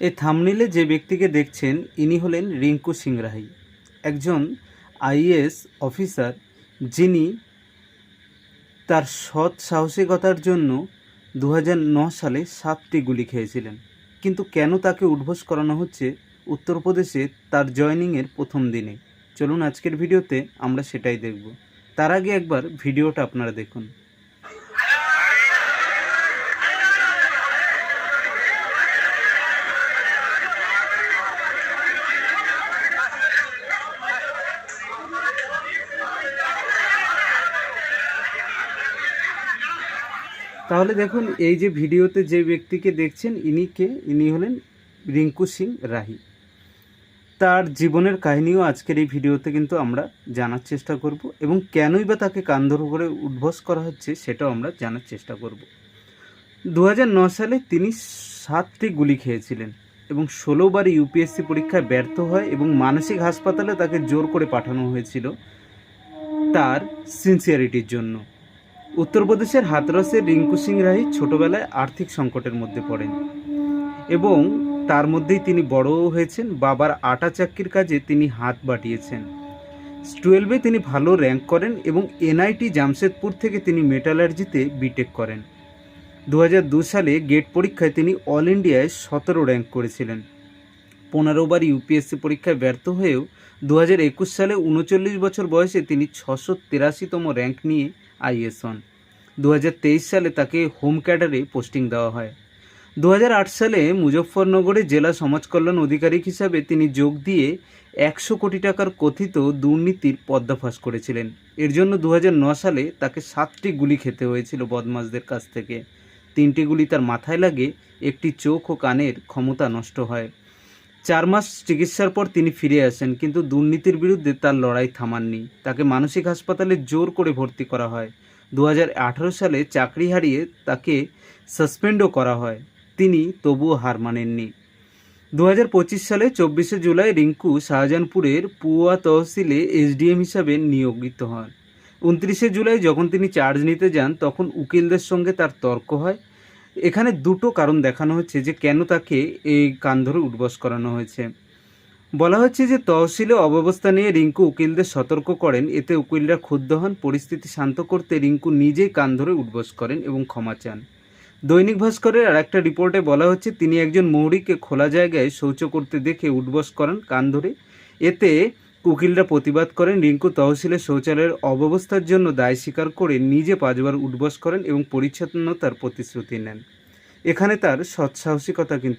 এই থামনিলে যে ব্যক্তিকে দেখছেন, ইনি হলেন রিঙ্কু সিংরাহি। একজন আইএস অফিসার যিনি তার সৎ সাহসিকতার জন্য দু সালে সাতটি গুলি খেয়েছিলেন। কিন্তু কেন তাকে উদ্ভোস করানো হচ্ছে উত্তরপ্রদেশে তার জয়নিংয়ের প্রথম দিনে? চলুন আজকের ভিডিওতে আমরা সেটাই দেখব। তার আগে একবার ভিডিওটা আপনারা দেখুন। তাহলে দেখুন, এই যে ভিডিওতে যে ব্যক্তিকে দেখছেন, ইনি কে? ইনি হলেন রিঙ্কু সিং রাহি। তার জীবনের কাহিনীও আজকের এই ভিডিওতে কিন্তু আমরা জানার চেষ্টা করব এবং কেনই বা তাকে কান্ধর করে উদ্ভস করা হচ্ছে সেটাও আমরা জানার চেষ্টা করব। দু সালে তিনি সাতটি গুলি খেয়েছিলেন এবং ষোলোবার ইউপিএসসি পরীক্ষায় ব্যর্থ হয় এবং মানসিক হাসপাতালে তাকে জোর করে পাঠানো হয়েছিল তার সিনসিয়ারিটির জন্য। উত্তরপ্রদেশের হাতরসের রিঙ্কু সিং রাহি ছোটবেলায় আর্থিক সংকটের মধ্যে পড়েন এবং তার মধ্যেই তিনি বড়ও হয়েছেন। বাবার আটা চাক্কির কাজে তিনি হাত বাটিয়েছেন টুয়েলভে তিনি ভালো র্যাঙ্ক করেন এবং এনআইটি জামশেদপুর থেকে তিনি মেটালার্জিতে বিটেক করেন। দু সালে গেট পরীক্ষায় তিনি অল ইন্ডিয়ায় সতেরো র্যাঙ্ক করেছিলেন। পনেরোবার ইউপিএসসি পরীক্ষায় ব্যর্থ হয়েও দু হাজার একুশ সালে উনচল্লিশ বছর বয়সে তিনি ছশো তেরাশিতম র্যাঙ্ক নিয়ে আইএস হন। দু হাজার তেইশ সালে তাকে হোম ক্যাডারে পোস্টিং দেওয়া হয়। দু হাজার আট সালে মুজফ্ফরনগরে জেলা সমাজ কল্যাণ আধিকারিক হিসাবে তিনি যোগ দিয়ে একশো কোটি টাকার কথিত দুর্নীতির পর্দাফাশ করেছিলেন। এর জন্য দু সালে তাকে সাতটি গুলি খেতে হয়েছিল বদমাসদের কাছ থেকে। তিনটি গুলি তার মাথায় লাগে, একটি চোখ ও কানের ক্ষমতা নষ্ট হয়। চার মাস চিকিৎসার পর তিনি ফিরে আসেন, কিন্তু দুর্নীতির বিরুদ্ধে তার লড়াই থামাননি। তাকে মানসিক হাসপাতালে জোর করে ভর্তি করা হয়। দু হাজার আঠারো সালে চাকরি হারিয়ে তাকে সাসপেন্ডও করা হয়। তিনি তবুও হার মানেননি। দু হাজার পঁচিশ সালে চব্বিশে জুলাই রিঙ্কু শাহজাহানপুরের পুয়া তহসিলে এসডিএম হিসাবে নিয়োজিত হন। উনত্রিশে জুলাই যখন তিনি চার্জ নিতে যান, তখন উকিলদের সঙ্গে তার তর্ক হয়। এখানে দুটো কারণ দেখানো হচ্ছে যে কেন তাকে এই কান ধরে উঠবস করানো হয়েছে। বলা হচ্ছে যে তহসিলে অব্যবস্থা নিয়ে রিঙ্কু উকিলদের সতর্ক করেন। এতে উকিলরা ক্ষুব্ধ হন, পরিস্থিতি শান্ত করতে রিঙ্কু নিজেই কান ধরে উঠবস করেন এবং ক্ষমা চান। দৈনিক ভাস্করের আর একটা রিপোর্টে বলা হচ্ছে, তিনি একজন মৌরিকে খোলা জায়গায় শৌচ করতে দেখে উঠবস করেন কান ধরে। এতে উকিলরা প্রতিবাদ করেন, রিঙ্কু তহসিলের শৌচালয়ের অব্যবস্থার জন্য দায় স্বীকার করে নিজে পাঁচবার উঠবস করেন এবং পরিচ্ছন্নতার প্রতিশ্রুতি নেন। এখানে তার সৎসাহসিকতা কিন্তু